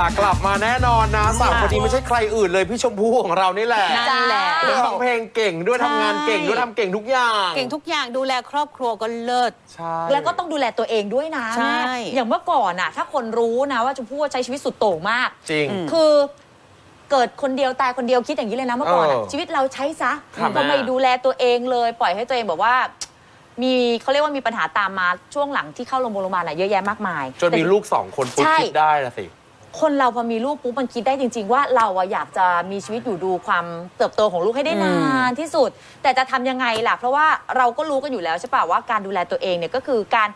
ล่ะกลับมาแน่นอนนะสาวคนนี้ไม่ใช่ใครอื่นเลยพี่ชมพู่ของเรานี่แหละนั่นแหละร้องเพลงเก่งด้วยใช่ทำงานเก่งด้วยทำเก่งทุกอย่าง เก่งทุกอย่างดูแลครอบครัวก็เลิศ ใช่แล้วก็ต้องดูแลตัวเองด้วยนะใช่ แม่อย่างเมื่อก่อนน่ะ ถ้าคนรู้นะว่าชมพู่ใช้ชีวิตสุดโต่งมาก จริง คือเกิดคนเดียวตายคนเดียวคิดอย่างนี้เลยนะเมื่อก่อนอะเออชีวิตเราใช้ซะครับก็ไม่แม่ ดูแลตัวเองเลย ปล่อยให้ตัวเองแบบว่า มีเขาเรียกว่ามีปัญหาตามมาช่วงหลังที่เข้าโรงพยาบาลอะเยอะแยะมากมายจนมีแต่ลูกสองคนปุ๊บใช่ คิดได้ละสิ คนเราพอมีลูกปุ๊บมันคิดได้จริง ๆ ว่าเราอะอยากจะมีชีวิตอยู่ดูความเติบโตของลูกให้ได้นานที่สุด แต่จะทำยังไงล่ะ เพราะว่าเราก็รู้กันอยู่แล้วใช่ป่ะว่าการดูแลตัวเองเนี่ยก็คือการ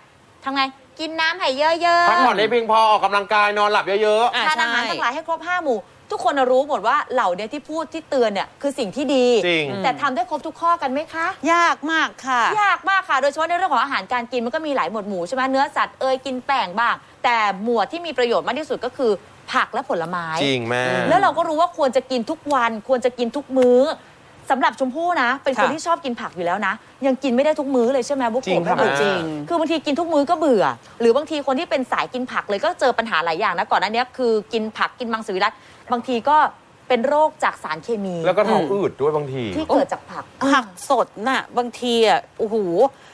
ทำไงกินน้ำให้เยอะๆ พักผ่อนได้เพียงพอออกกำลังกายนอนหลับเยอะ อะทานอาหารใช่ ทั้งหลายให้ครบห้าหมู่ ทุกคนน่ะรู้หมดว่าเหล่าเนี้ยที่พูดที่เตือนเนี่ยคือสิ่งที่ดี จริง แต่ทำได้ครบทุกข้อกันไหมคะ ยากมากค่ะ ยากมากค่ะ โดยเฉพาะในเรื่องของอาหารการกินมันก็มีหลายหมวดหมู่ใช่ไหมเนื้อสัตว์เอยกินแป้งบ้าง แต่หมวดที่มีประโยชน์มากที่สุดก็คือ ผักและผลไม้ๆจริงแม่ แล้วเราก็รู้ว่าควรจะกินทุกวัน ควรจะกินทุกมื้อสำหรับชมพู่นะ เป็นคนค่ะที่ชอบกินผักอยู่แล้วนะ ยังกินไม่ได้ทุกมื้อเลยใช่ไหมบุ๊กจริงโกะครับแม่แม่จริง คือบางทีกินทุกมื้อก็เบื่อ หรือบางทีคนที่เป็นสายกินผักเลยก็เจอปัญหาหลายอย่างนะก่อนหน้านี้คือกินผักกินมังสวิรัตบางทีก็เป็นโรคจากสารเคมีแล้วก็ท้องอืดด้วยบางที ที่เกิดจากผัก ผักสดน่ะ บางทีอะโอ้โห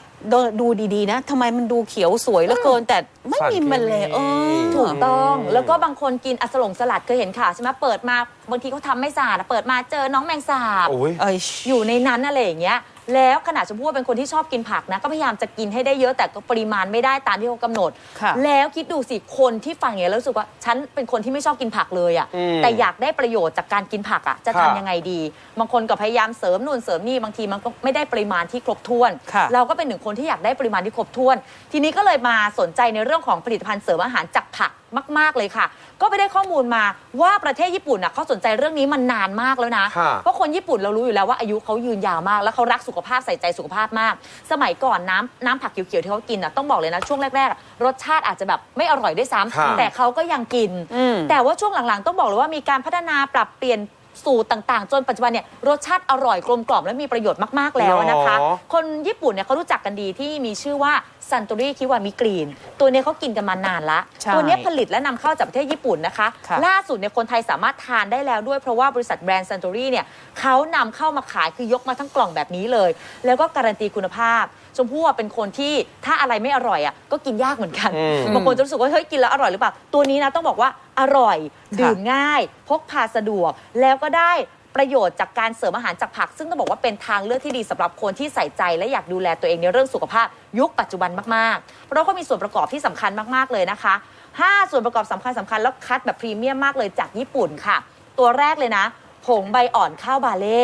เดินดูดีๆนะทำไมมันดูเขียวสวยเหลือเกิน แต่ไม่มีแมลงเออ ถูกต้องแล้วก็บางคนกินอัสลงสลัดเคยเห็นข่าวใช่ไหมเปิดมาบางทีเขาทำไม่สะอาดอะเปิดมาเจอน้องแมงสาบโอ้ย เอ้ย อยู่ในนั้นอะไรอย่างเงี้ย แล้วขนาดชมพู่เป็นคนที่ชอบกินผักนะ ก็พยายามจะกินให้ได้เยอะแต่ก็ปริมาณไม่ได้ตามที่เขากำหนด ค่ะ แล้วคิดดูสิคนที่ฟังอย่างนี้ยแล้วรู้สึกว่า ฉันเป็นคนที่ไม่ชอบกินผักเลยอะ่ะอืมแต่อยากได้ประโยชน์จากการกินผักอะ่ะจะค่ะทำยังไงดี บางคนก็พยายามเสริมนู่นเสริมนี่บางทีมันก็ไม่ได้ปริมาณที่ครบถ้วน ค่ะ เราก็เป็นหนึ่งคนที่อยากได้ปริมาณที่ครบถ้วน ทีนี้ก็เลยมาสนใจในเรื่องของผลิตภัณฑ์เสริมอาหารจากผัก มาก ๆ เลยค่ะ ก็ไปได้ข้อมูลมาว่าประเทศญี่ปุ่นน่ะเขาสนใจเรื่องนี้มันนานมากแล้วนะ ค่ะ เพราะคนญี่ปุ่นเรารู้อยู่แล้วว่าอายุเขายืนยาวมาก แล้วเขารักสุขภาพใส่ใจสุขภาพมาก สมัยก่อนน้ำน้ำผักเขียวๆที่เขากินน่ะต้องบอกเลยนะช่วงแรกๆอะรสชาติอาจจะแบบไม่อร่อยด้วยซ้ำค่ะแต่เขาก็ยังกิน อืม แต่ว่าช่วงหลังๆ ต้องบอกเลยว่ามีการพัฒนาปรับเปลี่ยน สูตรต่างๆ จนปัจจุบันเนี่ยรสชาติอร่อยกลมกล่อมและมีประโยชน์มากๆแล้วนะคะ หรอ คนญี่ปุ่นเนี่ยเขารู้จักกันดีที่มีชื่อว่าซัน t ต r รีคิวามิกรีน ตัวเนี้ยเขากินกันมานานละ ใช่ตัวเนี้ยผลิตและนำเข้าจากประเทศญี่ปุ่นนะคะ ค่ะ ล่าสุดเนี่ยคนไทยสามารถทานได้แล้วด้วยเพราะว่าบริษัทแบรนด์ซัน t ต r รีเนี่ยเขานำเข้ามาขายคือยกมาทั้งกล่องแบบนี้เลย แล้วก็การันตีคุณภาพ ชมพู่อะเป็นคนที่ถ้าอะไรไม่อร่อยอะก็กินยากเหมือนกัน อืม บางคนจะรู้สึกว่าเฮ้ยกินแล้วอร่อยหรือเปล่า ตัวนี้นะต้องบอกว่าอร่อย ดื่มง่าย พกพาสะดวก แล้วก็ได้ประโยชน์จากการเสริมอาหารจากผัก ซึ่งต้องบอกว่าเป็นทางเลือกที่ดีสำหรับคนที่ใส่ใจและอยากดูแลตัวเองในเรื่องสุขภาพ ยุคปัจจุบันมากๆ เพราะเขามีส่วนประกอบที่สำคัญมากๆเลยนะคะ 5 ส่วนประกอบสำคัญสำคัญแล้วคัดแบบพรีเมียมมากเลยจากญี่ปุ่นค่ะ ตัวแรกเลยนะ ผงใบอ่อนข้าวบาเล่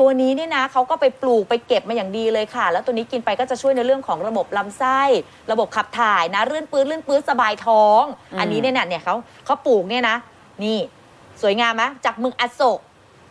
ตัวนี้เนี่ยนะเขาก็ไปปลูกไปเก็บมาอย่างดีเลยค่ะ แล้วตัวนี้กินไปก็จะช่วยในเรื่องของระบบลำไส้ ระบบขับถ่ายนะเลื่อนปื้นเลื่อนปื้นสบายท้อง อันนี้เนี่ยนะเนี่ยเขาเขาปลูกเนี่ยนะ นี่ สวยงามไหมจากเมืองอโศก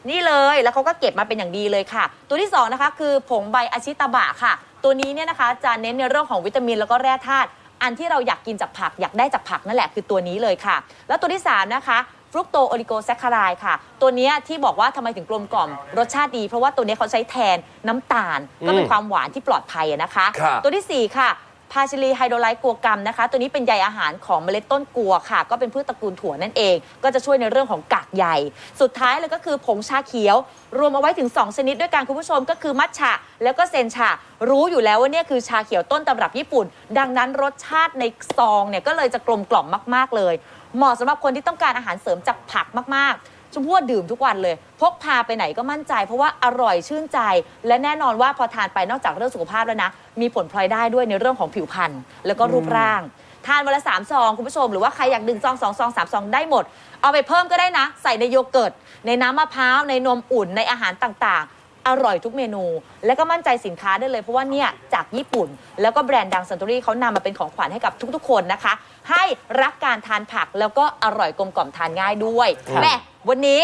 นี่เลยแล้วเขาก็เก็บมาเป็นอย่างดีเลยค่ะ ตัวที่สองนะคะคือผงใบอาชิตาบะค่ะ ตัวนี้เนี่ยนะคะจะเน้นในเรื่องของวิตามินแล้วก็แร่ธาตุอันที่เราอยากกินจากผักอยากได้จากผักนั่นแหละคือตัวนี้เลยค่ะ แล้วตัวที่สามนะคะ ฟรุกโตโอลิโกแซคคารายค่ะ ตัวเนี้ยที่บอกว่าทำไมถึงกลมกล่อมรสชาติดี เพราะว่าตัวเนี้ยเขาใช้แทนน้ำตาล ก็เป็นอืมความหวานที่ปลอดภัยอะนะคะ ครับ ตัวที่สี่ค่ะพาชิลีไฮโดรไลต์กัวกรัมนะคะ ตัวนี้เป็นใยอาหารของเมล็ดต้นกัวค่ะ ก็เป็นพืชตระกูลถั่วนั่นเอง ก็จะช่วยในเรื่องของกากใยสุดท้ายเลยก็คือผงชาเขียว รวมเอาไว้ถึง 2 ชนิดด้วยกันคุณผู้ชมก็คือมัทฉะ แล้วก็เซนชารู้อยู่แล้วว่าเนี่ยคือชาเขียวต้นตำรับญี่ปุ่น ดังนั้นรสชาติในซองเนี่ยก็เลยจะกลมกล่อมมาก ๆเลย เหมาะสำหรับคนที่ต้องการอาหารเสริมจากผักมากๆ ชมพู่ว่าดื่มทุกวันเลย พกพาไปไหนก็มั่นใจ เพราะว่าอร่อยชื่นใจ และแน่นอนว่าพอทานไปนอกจากเรื่องสุขภาพแล้วนะ มีผลพลอยได้ด้วยในเรื่องของผิวพรรณแล้วก็รูปร่าง ทานวันละสามซองคุณผู้ชมหรือว่าใครอยากดึงซองสองซองสามซองได้หมด เอาไปเพิ่มก็ได้นะ ใส่ในโยเกิร์ตในน้ำมะพร้าวในนมอุ่นในอาหารต่างๆ อร่อยทุกเมนู และก็มั่นใจสินค้าได้เลย เพราะว่าเนี่ยจากญี่ปุ่น แล้วก็แบรนด์ดังซันต o รี่เขานำมาเป็นของขวัญให้กับทุกๆ คนนะคะ ให้รักการทานผักแล้วก็อร่อยกลมกล่อมทานง่ายด้วยครับ แม่วันนี้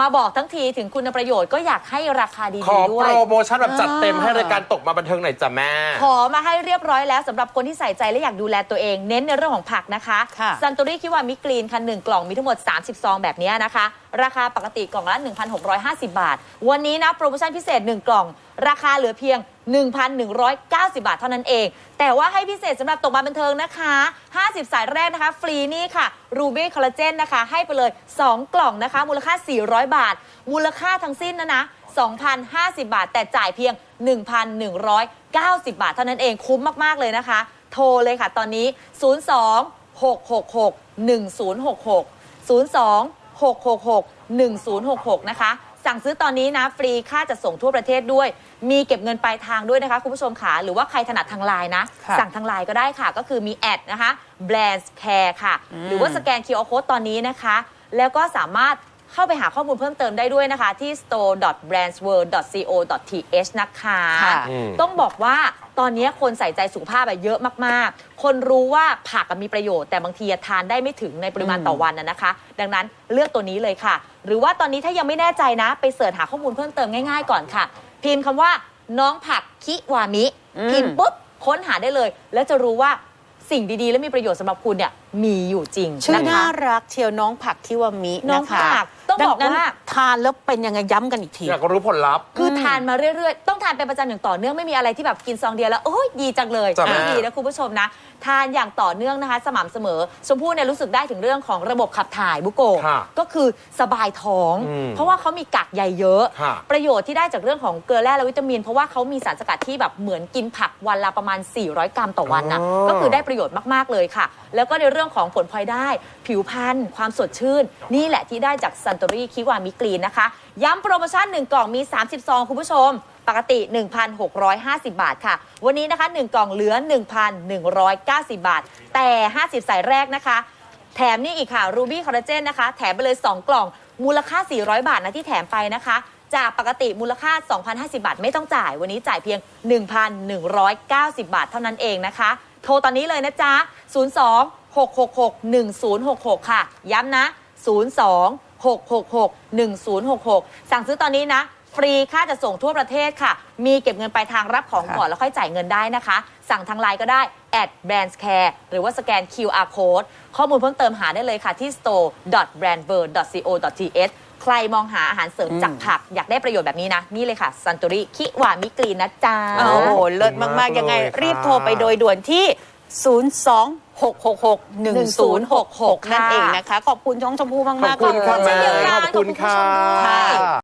มาบอกทั้งทีถึงคุณประโยชน์ก็อยากให้ราคาดีขอๆด้วโปย รโมชั่นแบบจัดเต็มอ่าให้รายการตกมาบันเทิงหน่อยจ้ะแม่ ขอมาให้เรียบร้อยแล้วสำหรับคนที่ใส่ใจและอยากดูแลตัวเอง เน้นในเรื่องของผักนะคะค่ะ ซันตูรี่คิวามิกรีนคันหนึ่งกล่องมีทั้งหมด 30 ซองแบบนี้นะคะ ราคาปกติกล่องละ 1,650 บาท วันนี้นะ โปรโมชั่นพิเศษ 1 กล่อง ราคาเหลือเพียง 1,190 บาทเท่านั้นเอง แต่ว่าให้พิเศษสำหรับตกมาบันเทิงนะคะ 50 สายแรกนะคะ ฟรีนี่ค่ะรูบี้คอลลาเจนนะคะ ให้ไปเลย 2 กล่องนะคะ มูลค่า 400 บาท มูลค่าทั้งสิ้นนะนะ2,050 บาท แต่จ่ายเพียง 1,190 บาท เท่านั้นเองคุ้มมาก ๆ เลยนะคะ โทรเลยค่ะตอนนี้ 02 666 1066 02 666 1066 นะคะ สั่งซื้อตอนนี้นะฟรีค่าจัดส่งทั่วประเทศด้วย มีเก็บเงินปลายทางด้วยนะคะ คุณผู้ชมขาหรือว่าใครถนัดทางไลน์นะ ค่ะสั่งทางไลน์ก็ได้ค่ะ ก็คือมีแอดนะคะ Brands Care ค่ะหรือว่าสแกน QR Code ตอนนี้นะคะ แล้วก็สามารถ เข้าไปหาข้อมูลเพิ่มเติมได้ด้วยนะคะ ที่ store.brandsworld.co.th นะคะ ค่ะอืม ต้องบอกว่าตอนนี้คนใส่ใจสุขภาพอะเยอะมาก ๆ คนรู้ว่าผักอะมีประโยชน์แต่บางทีอะทานได้ไม่ถึงในปริมาณต่อวันนะนะคะ ดังนั้นเลือกตัวนี้เลยค่ะ หรือว่าตอนนี้ถ้ายังไม่แน่ใจนะ ไปเสิร์ชหาข้อมูลเพิ่มเติมง่ายๆก่อนค่ะ พิมพ์คำว่า น้องผักคิวามิ อืม พิมพ์ปุ๊บค้นหาได้เลย แล้วจะรู้ว่าสิ่งดีๆ และมีประโยชน์สำหรับคุณเนี่ยมีอยู่จริงชื่อนะคะ น่ารักเชียวน้องผักที่ว่ามิน้องนะคะผัก ต้องบอกดันั้นว่า ทานแล้วเป็นยังไงย้ำกันอีกที อยากรู้ผลลัพธ์ คือทานมาเรื่อยๆ ต้องทานเป็นประจำอย่างต่อเนื่องไม่มีอะไรที่แบบกินซองเดียวแล้วโอ้ยดีจังเลยจ้ะไม่แม่ดีนะคุณผู้ชมนะ ทานอย่างต่อเนื่องนะคะ สม่ำเสมอ ชมพู่เนี่ยรู้สึกได้ถึงเรื่องของระบบขับถ่ายบุโกะค่ะก็คือสบายท้อง อืมเพราะว่าเขามีกากใยเยอะ ค่ะ ประโยชน์ที่ได้จากเรื่องของเกลือแร่และวิตามิน เพราะว่าเขามีสารสกัดที่แบบเหมือนกินผักวันละประมาณ 400 กรัมต่อวันนะอ๋อ ก็คือได้ประโยชน์มากๆเลยค่ะ แล้วก็ในเรื่องของผลพลอยได้ ผิวพรรณความสดชื่น นี่แหละที่ได้จากซันต o รีคิวามิกรีนนะคะ ย้ำโปรโมชั่น 1 กล่องมี 30 ซองคุณผู้ชม ปกติ 1,650 บาทค่ะ วันนี้นะคะ 1 กล่องเหลือ 1,190 บาท แต่ 50 สายแรกนะคะ แถมนี่อีกค่ะรูบี้คอลลาเจนนะคะ แถมไปเลย 2 กล่องมูลค่า 400 บาทนะที่แถมไปนะคะจากปกติมูลค่า 2,050 บาท ไม่ต้องจ่าย วันนี้จ่ายเพียง 1,190 บาทเท่านั้นเองนะคะ โทรตอนนี้เลยนะจ๊ะ 02 666 1066 ค่ะ ย้ำนะ 02 666 1066 สั่งซื้อตอนนี้นะ ฟรีค่าจะส่งทั่วประเทศค่ะ มีเก็บเงินปลายทางรับของก่อนแล้วค่อยจ่ายเงินได้นะคะ สั่งทางไลน์ก็ได้ at brands care หรือว่าสแกน QR code ข้อมูลเพิ่มเติมหาได้เลยค่ะที่ store.brandworld.co.th ใครมองหาอาหารเสริมจากผัก อยากได้ประโยชน์แบบนี้นะ นี่เลยค่ะซันตุริคิวามิกรีนนะจ๊ะ โอ้โห เลิศขอบคุณมากมาก ๆ ยังไงเลยค่ะรีบโทรไปโดยด่วนที่ 02666 1066 นั่นเองนะคะ ขอบคุณช่องชมพู่มากขอบๆคุณค่ะเลยแม่ขอบคุณค่ะขอบคุณผู้ชมด้วย